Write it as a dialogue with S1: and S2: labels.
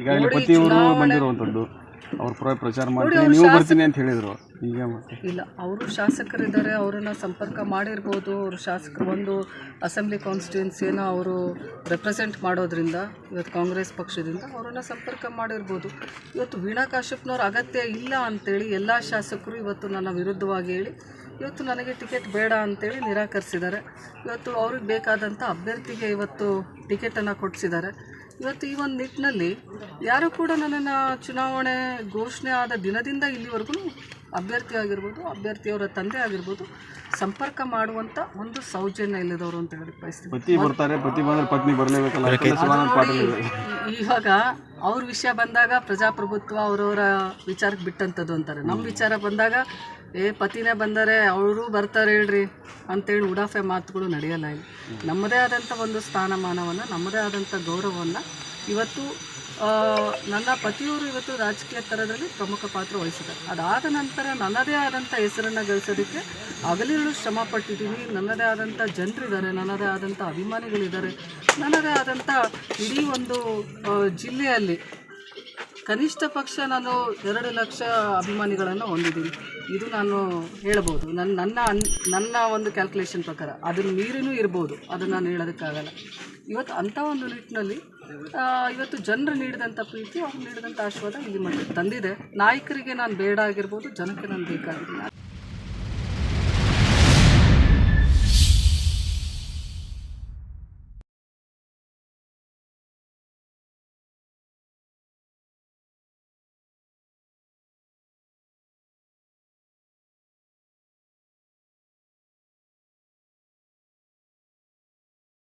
S1: ಈಗಾಗಲೇ ಪತಿಯವರು ಬಂದಿರುವಂಥದ್ದು ಅವ್ರ ಪರ ಪ್ರಚಾರ ಮಾಡ್ತೀನಿ ನೀವು ಬರ್ತೀನಿ ಅಂತ ಹೇಳಿದರು. ಈಗ ಮತ್ತೆ?
S2: ಇಲ್ಲ ಅವರು ಶಾಸಕರಿದ್ದಾರೆ ಅವರನ್ನ ಸಂಪರ್ಕ ಮಾಡಿರ್ಬೋದು ಅವರು ಶಾಸಕರು ಒಂದು ಅಸೆಂಬ್ಲಿ ಕಾನ್ಸ್ಟಿಟ್ಯೂನ್ಸಿಯನ್ನು ಅವರು ರೆಪ್ರೆಸೆಂಟ್ ಮಾಡೋದ್ರಿಂದ ಇವತ್ತು ಕಾಂಗ್ರೆಸ್ ಪಕ್ಷದಿಂದ ಅವರನ್ನ ಸಂಪರ್ಕ ಮಾಡಿರ್ಬೋದು. ಇವತ್ತು ವೀಣಾ ಕಾಶ್ಯಪ್ನವ್ರ ಅಗತ್ಯ ಇಲ್ಲ ಅಂತೇಳಿ ಎಲ್ಲ ಶಾಸಕರು ಇವತ್ತು ನನ್ನ ವಿರುದ್ಧವಾಗಿ ಹೇಳಿ ಇವತ್ತು ನನಗೆ ಟಿಕೆಟ್ ಬೇಡ ಅಂತೇಳಿ ನಿರಾಕರಿಸಿದ್ದಾರೆ. ಇವತ್ತು ಅವ್ರಿಗೆ ಬೇಕಾದಂಥ ಅಭ್ಯರ್ಥಿಗೆ ಇವತ್ತು ಟಿಕೆಟನ್ನು ಕೊಡಿಸಿದ್ದಾರೆ. ಇವತ್ತು ಈ ಒಂದು ನಿಟ್ಟಿನಲ್ಲಿ ಯಾರು ಕೂಡ ನನ್ನನ್ನು ಚುನಾವಣೆ ಘೋಷಣೆ ಆದ ದಿನದಿಂದ ಇಲ್ಲಿವರೆಗೂ ಅಭ್ಯರ್ಥಿ ಆಗಿರ್ಬೋದು ಅಭ್ಯರ್ಥಿಯವರ ತಂದೆ ಆಗಿರ್ಬೋದು ಸಂಪರ್ಕ ಮಾಡುವಂಥ ಒಂದು ಸೌಜನ್ಯ ಇಲ್ಲದವರು ಅಂತ ಹೇಳಿ ಬಯಸ್ತೀವಿ ಇವಾಗ ಅವ್ರ ವಿಷಯ ಬಂದಾಗ ಪ್ರಜಾಪ್ರಭುತ್ವ ಅವರವರ ವಿಚಾರಕ್ಕೆ ಬಿಟ್ಟಂಥದ್ದು ಅಂತಾರೆ. ನಮ್ಮ ವಿಚಾರ ಬಂದಾಗ ಏ ಪತಿನೇ ಬಂದರೆ ಅವರು ಬರ್ತಾರೆ ಹೇಳ್ರಿ. ಅಂತೇಳಿ ಉಡಾಫೆ ಮಾತುಗಳು ನಡೆಯಲ್ಲ ಇಲ್ಲಿ. ನಮ್ಮದೇ ಆದಂಥ ಒಂದು ಸ್ಥಾನಮಾನವನ್ನು, ನಮ್ಮದೇ ಆದಂಥ ಗೌರವವನ್ನು ಇವತ್ತು ನನ್ನ ಪತಿಯವರು ಇವತ್ತು ರಾಜಕೀಯ ಥರದಲ್ಲಿ ಪ್ರಮುಖ ಪಾತ್ರ ವಹಿಸಿದ್ದಾರೆ. ಅದಾದ ನಂತರ ನನ್ನದೇ ಆದಂಥ ಹೆಸರನ್ನು ಗಳಿಸೋದಕ್ಕೆ ಹಗಲಿರುಳು ಶ್ರಮ ಪಟ್ಟಿದ್ದೀನಿ ನನ್ನದೇ ಆದಂಥ ಜನರಿದ್ದಾರೆ, ನನ್ನದೇ ಆದಂಥ ಅಭಿಮಾನಿಗಳಿದ್ದಾರೆ. ನನ್ನದೇ ಆದಂಥ ಇಡೀ ಒಂದು ಜಿಲ್ಲೆಯಲ್ಲಿ ಕನಿಷ್ಠ ಪಕ್ಷ ನಾನು ಎರಡು ಲಕ್ಷ ಅಭಿಮಾನಿಗಳನ್ನು ಹೊಂದಿದ್ದೀನಿ. ಇದು ನಾನು ಹೇಳ್ಬೋದು. ನನ್ನ ನನ್ನ ಅನ್, ನನ್ನ ಒಂದು ಕ್ಯಾಲ್ಕುಲೇಷನ್ ಪ್ರಕಾರ ಅದನ್ನು ಮೀರಿನೂ ಇರ್ಬೋದು. ಅದನ್ನು ನಾನು ಹೇಳೋದಕ್ಕಾಗಲ್ಲ. ಇವತ್ತು ಅಂಥ ಒಂದು ನಿಟ್ಟಿನಲ್ಲಿ ಇವತ್ತು ಜನರು ನೀಡಿದಂಥ ಪ್ರೀತಿ, ಅವ್ರು ನೀಡಿದಂಥ ಆಶೀರ್ವಾದ ಇಲ್ಲಿ ಮಟ್ಟ ತಂದಿದೆ. ನಾಯಕರಿಗೆ ನಾನು ಬೇಡ ಆಗಿರ್ಬೋದು, ಜನಕ್ಕೆ ನಾನು ಬೇಕಾಗಿದ್ದೀನಿ